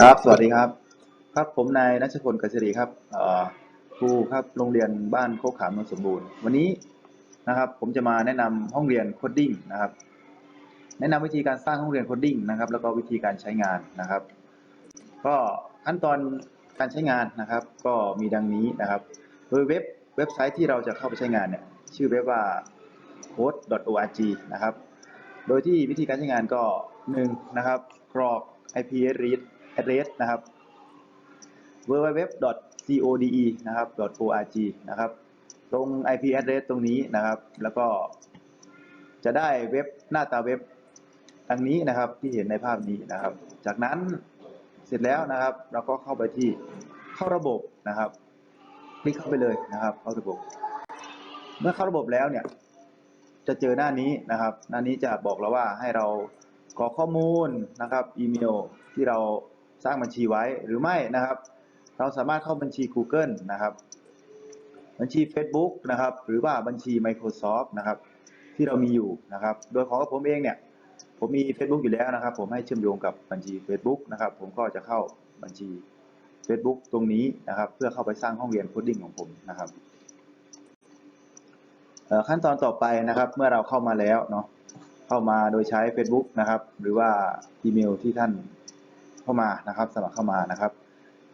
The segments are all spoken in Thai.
ครับ สวัสดีครับ ครับผมนายนัชพลกัศรีครับครูครับโรงเรียนบ้านโคกขามนนสมบูรณ์ วันนี้นะครับ ผมจะมาแนะนำห้องเรียนโคดดิ้งนะครับ แนะนำวิธีการสร้างห้องเรียนโคดดิ้งนะครับ แล้วก็วิธีการใช้งานนะครับ ก็ขั้นตอนการใช้งานนะครับ ก็มีดังนี้นะครับ โดยเว็บเว็บไซต์ที่เราจะเข้าไปใช้งานเนี่ยชื่อเว็บว่า code.org นะครับ โดยที่วิธีการใช้งานก็หนึ่งนะครับกรอก IP address address นะครับ www.code นะครับ .org นะครับ ตรง IP address ตรงนี้นะครับ แล้วก็จะได้เว็บหน้าตาเว็บดังนี้นะครับที่เห็นในภาพนี้นะครับ จากนั้นเสร็จแล้วนะครับ เราก็เข้าไปที่เข้าระบบนะครับ คลิกเข้าไปเลยนะครับ เข้าระบบ เมื่อเข้าระบบแล้วเนี่ย จะเจอหน้านี้นะครับ หน้านี้จะบอกเราว่าให้เรากรอกข้อมูลนะครับ อีเมลที่เรา สร้างบัญชีไว้หรือไม่นะครับ เราสามารถเข้าบัญชี Google นะครับ บัญชี Facebook นะครับ หรือว่าบัญชี Microsoft นะครับ ที่เรามีอยู่นะครับ โดยของผมเองเนี่ยผมมี Facebook อยู่แล้วนะครับ ผมให้เชื่อมโยงกับบัญชี Facebook นะครับ ผมก็จะเข้าบัญชี Facebook ตรงนี้นะครับ เพื่อเข้าไปสร้างห้องเรียนโคดดิ้งของผมนะครับขั้นตอนต่อไปนะครับ เมื่อเราเข้ามาแล้วเนาะเข้ามาโดยใช้ Facebook นะครับ หรือว่าอีเมลที่ท่าน เข้ามานะครับ สมัครเข้ามานะครับ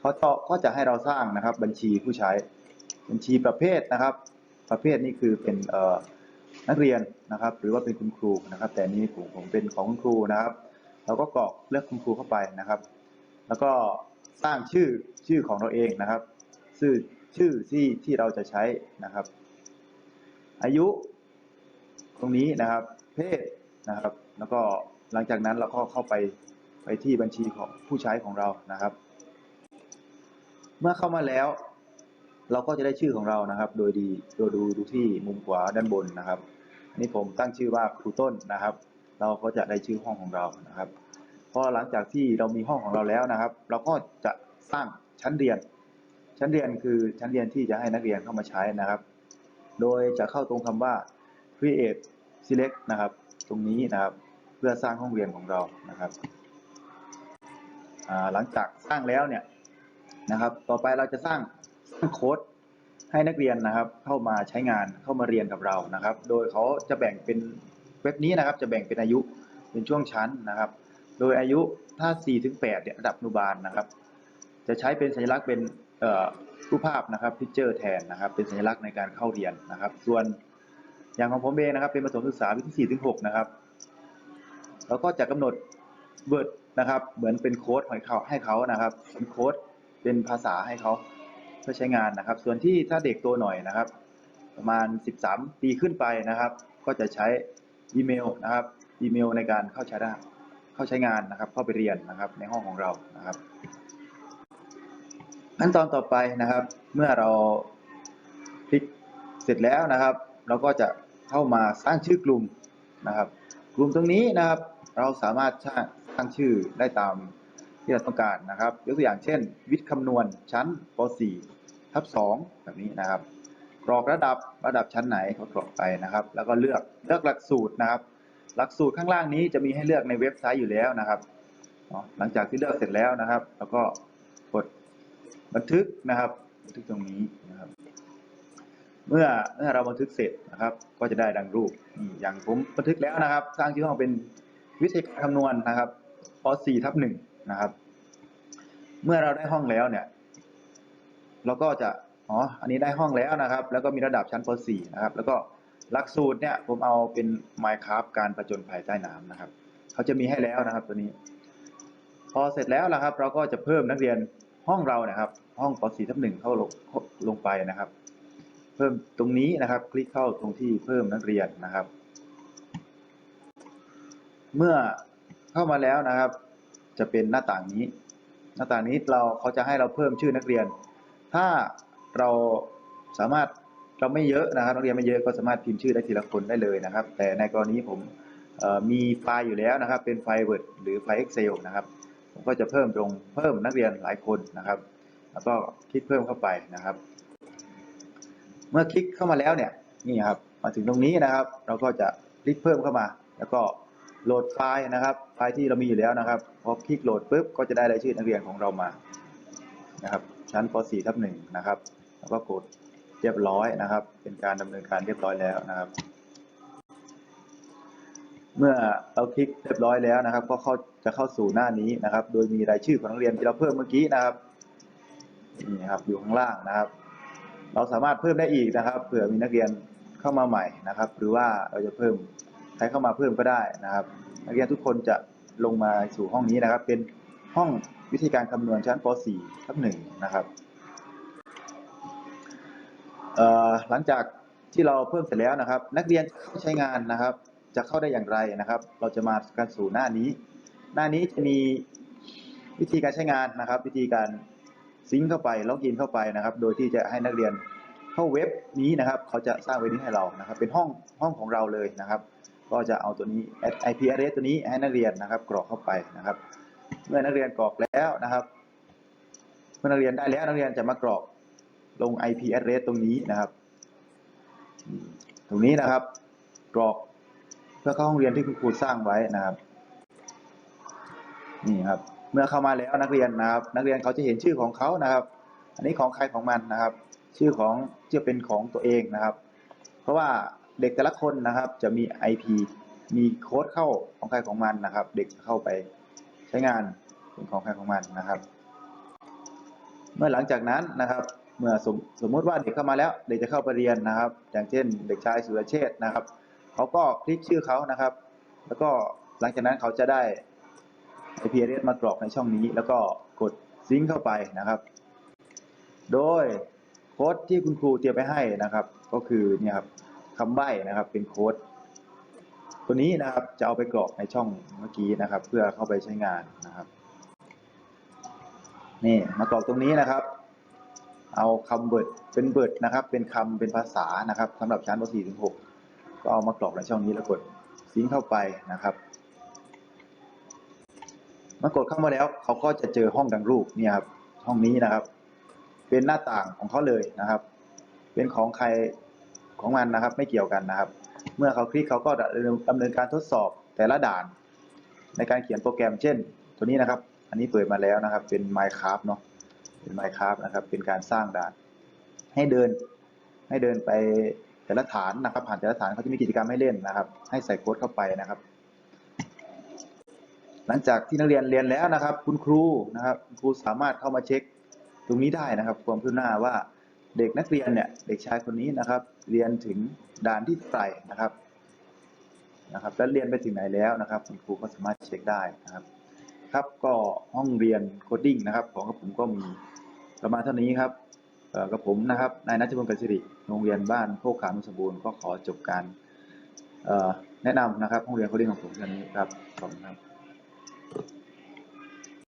เขาจะก็จะให้เราสร้างนะครับ บัญชีผู้ใช้บัญชีประเภทนะครับ ประเภทนี้คือเป็นเอ่อนักเรียนนะครับ หรือว่าเป็นคุณครูนะครับ แต่นี่ผมผมเป็นของคุณครูนะครับ เราก็กรอกเลือกคุณครูเข้าไปนะครับ แล้วก็สร้างชื่อชื่อของเราเองนะครับชื่อชื่อที่ที่เราจะใช้นะครับ อายุตรงนี้นะครับ เพศนะครับ แล้วก็หลังจากนั้นเราก็เข้าไป ไปที่บัญชีของผู้ใช้ของเรานะครับ เมื่อเข้ามาแล้ว เราก็จะได้ชื่อของเรานะครับ โดยดีโดยดูดูที่มุมขวาด้านบนนะครับอันนี้ผมตั้งชื่อว่าครูต้นนะครับ เราก็จะได้ชื่อห้องของเรานะครับพอหลังจากที่เรามีห้องของเราแล้วนะครับ เราก็จะสร้างชั้นเรียน ชั้นเรียนคือชั้นเรียนที่จะให้นักเรียนเข้ามาใช้นะครับ โดยจะเข้าตรงคำว่า create select นะครับ ตรงนี้นะครับ เพื่อสร้างห้องเรียนของเรานะครับ หลังจากสร้างแล้วเนี่ยนะครับ ต่อไปเราจะสร้างสร้างโค้ดให้นักเรียนนะครับ เข้ามาใช้งานเข้ามาเรียนกับเรานะครับ โดยเขาจะแบ่งเป็นเว็บนี้นะครับ จะแบ่งเป็นอายุเป็นช่วงชั้นนะครับ โดยอายุถ้า 4-8เนี่ยระดับอนุบาลนะครับ จะใช้เป็นสัญลักษณ์เป็นรูปภาพนะครับพิเจอร์แทนนะครับ เป็นสัญลักษณ์ในการเข้าเรียนนะครับ ส่วนอย่างของผมเองนะครับ เป็นประถมศึกษาวิที่4ถึง6นะครับเราก็จะกำหนดเวิร์ด นะครับ เหมือนเป็นโค้ดให้เขาให้เขานะครับเป็นโค้ดเป็นภาษาให้เขาเพื่อใช้งานนะครับ ส่วนที่ถ้าเด็กโตหน่อยนะครับ ประมาณ 13 ปีขึ้นไปนะครับ ก็จะใช้อีเมลนะครับอีเมลในการเข้าใช้ได้เข้าใช้งานนะครับ เข้าไปเรียนนะครับในห้องของเรานะครับขั้นตอนต่อไปนะครับ เมื่อเราคลิกเสร็จแล้วนะครับ เราก็จะเข้ามาสร้างชื่อกลุ่มนะครับ กลุ่มตรงนี้นะครับ เราสามารถ สร้งชื่อได้ตามที่เราต้องการนะครับยกตัวอย่างเช่น วิทย์คำนวณชั้นป .4 ทับ2แบบนี้นะครับ กรอกระดับระดับชั้นไหนก็กรอกไปนะครับ แล้วก็เลือกเลือกหลักสูตรนะครับ หลักสูตรข้างล่างนี้จะมีให้เลือกในเว็บไซต์อยู่แล้วนะครับหลังจากที่เลือกเสร็จแล้วนะครับ แล้วก็กดบันทึกนะครับบันทึกตรงนี้นะครับ เมื่อเมื่อเราบันทึกเสร็จนะครับ ก็จะได้ดังรูปอย่างผมบันทึกแล้วนะครับ สร้างชื่อห้องเป็นวิธีการคำนวณนะครับ ป .4 ทับ1นะครับ เมื่อเราได้ห้องแล้วเนี่ย เราก็จะ อ๋อ อันนี้ได้ห้องแล้วนะครับ แล้วก็มีระดับชั้นป .4 นะครับ แล้วก็หลักสูตรเนี่ยผมเอาเป็น Minecraft การประจนภัยใต้น้ำนะครับ เขาจะมีให้แล้วนะครับตัวนี้ พอเสร็จแล้วนะครับ เราก็จะเพิ่มนักเรียนห้องเรานะครับ ห้องป .4 ทับ1เข้าลงลงไปนะครับ เพิ่มตรงนี้นะครับ คลิกเข้าตรงที่เพิ่มนักเรียนนะครับ เมื่อ เข้ามาแล้วนะครับ จะเป็นหน้าต่างนี้ หน้าต่างนี้เราเขาจะให้เราเพิ่มชื่อนักเรียน ถ้าเราสามารถเราไม่เยอะนะครับนักเรียนไม่เยอะก็สามารถพิมพ์ชื่อได้ทีละคนได้เลยนะครับ แต่ในกรณีผมมีไฟล์อยู่แล้วนะครับ เป็นไฟล์ Word หรือไฟล์ Excel นะครับผมก็จะเพิ่มตรงเพิ่มนักเรียนหลายคนนะครับ แล้วก็คลิกเพิ่มเข้าไปนะครับ เมื่อคลิกเข้ามาแล้วเนี่ยนี่ครับมาถึงตรงนี้นะครับ เราก็จะคลิกเพิ่มเข้ามา แล้วก็ โหลดไฟล์นะครับ ไฟล์ที่เรามีอยู่แล้วนะครับ พอคลิกโหลดปุ๊บก็จะได้รายชื่อนักเรียนของเรามานะครับ ชั้นป .4 ทับ1นะครับ แล้วก็กดเรียบร้อยนะครับ เป็นการดำเนินการเรียบร้อยแล้วนะครับ เมื่อเราคลิกเรียบร้อยแล้วนะครับ ก็เข้าจะเข้าสู่หน้านี้นะครับ โดยมีรายชื่อของนักเรียนที่เราเพิ่มเมื่อกี้นะครับนี่ครับอยู่ข้างล่างนะครับ เราสามารถเพิ่มได้อีกนะครับเผื่อมีนักเรียนเข้ามาใหม่นะครับ หรือว่าเราจะเพิ่ม ครเข้ามาเพิ่มก็ได้นะครับนักเรียนทุกคนจะลงมาสู่ห้องนี้นะครับ เป็นห้องวิธีการคำนวณชั้นป .4 ทับ1นะครับหลังจากที่เราเพิ่มเสร็จแล้วนะครับ นักเรียนเข้าใช้งานนะครับ จะเข้าได้อย่างไรนะครับ เราจะมากันสู่หน้านี้ หน้านี้จะมีวิธีการใช้งานนะครับ วิธีการซิงเข้าไปล็อกอินเข้าไปนะครับ โดยที่จะให้นักเรียนเข้าเว็บนี้นะครับ เขาจะสร้างเว็บนี้ให้เรานะครับ เป็นห้องห้องของเราเลยนะครับ ก็จะเอาตัวนี้ IP address ตัวนี้ให้นักเรียนนะครับกรอกเข้าไปนะครับ เมื่อนักเรียนกรอกแล้วนะครับ เมื่อนักเรียนได้แล้วนักเรียนจะมากรอกลง IP address ตรงนี้นะครับ ตรงนี้นะครับ กรอกเพื่อเข้าห้องเรียนที่คุณครูสร้างไว้นะครับ นี่ครับ เมื่อเข้ามาแล้วนักเรียนนะครับ นักเรียนเขาจะเห็นชื่อของเขานะครับ อันนี้ของใครของมันนะครับ ชื่อของจะเป็นของตัวเองนะครับ เพราะว่า เด็กแต่ละคนนะครับ จะมี IP มีโค้ดเข้าของใครของมันนะครับ เด็กจะเข้าไปใช้งานเป็นของใครของมันนะครับ เมื่อหลังจากนั้นนะครับ เมื่อสมสมมติว่าเด็กเข้ามาแล้ว เด็กจะเข้าไปเรียนนะครับ อย่างเช่น เด็กชายสุรเชษนะครับเขาก็คลิกชื่อเขานะครับ แล้วก็หลังจากนั้นเขาจะได้ IP address มากรอกในช่องนี้ แล้วก็กดซิงเข้าไปนะครับ โดยโค้ดที่คุณครูเตรียมไปให้นะครับ ก็คือเนี่ยครับ คำใบ้นะครับ เป็นโค้ดตัวนี้นะครับจะเอาไปกรอกในช่องเมื่อกี้นะครับ เพื่อเข้าไปใช้งานนะครับ นี่มากรอกตรงนี้นะครับ เอาคำเบิดเป็นเบิดนะครับ เป็นคำเป็นภาษานะครับสำหรับชั้นป .4 ถึง6ก็เอามากรอกในช่องนี้แล้วกดซิงเข้าไปนะครับเมื่อกดเข้ามาแล้วเขาก็จะเจอห้องดังรูปเนี่ยครับห้องนี้นะครับ เป็นหน้าต่างของเขาเลยนะครับ เป็นของใคร ของมันนะครับ ไม่เกี่ยวกันนะครับ เมื่อเขาคลิกเขาก็ดำเนินการทดสอบแต่ละด่าน ในการเขียนโปรแกรมเช่น ตัวนี้นะครับ อันนี้เปิดมาแล้วนะครับ เป็น Minecraft เนาะเป็น Minecraft นะครับ เป็นการสร้างด่าน ให้เดินให้เดินไปแต่ละฐานนะครับ ผ่านแต่ละฐานเขาจะมีกิจกรรมให้เล่นนะครับ ให้ใส่โค้ดเข้าไปนะครับ หลังจากที่นักเรียนเรียนแล้วนะครับ คุณครูนะครับคุณครูสามารถเข้ามาเช็ค ตรงนี้ได้นะครับ ความคืบหน้าว่าเด็กนักเรียนเนี่ยเด็กชายคนนี้นะครับ เรียนถึงด่านที่เท่นะครับนะครับ แล้วเรียนไปถึงไหนแล้วนะครับคุณครูก็สามารถเช็คได้นะครับ ครับก็ห้องเรียนโคดดิ้งนะครับ ของกระผมก็มีประมาณเท่านี้ครับเอ่อกับผมนะครับนายนัทพงศ์กสิริโรงเรียนบ้านโคกขามสมบูรณ์ก็ขอจบการแนะนำนะครับห้องเรียนโคดดิ้งของผมเท่านี้ครับขอบคุณครับ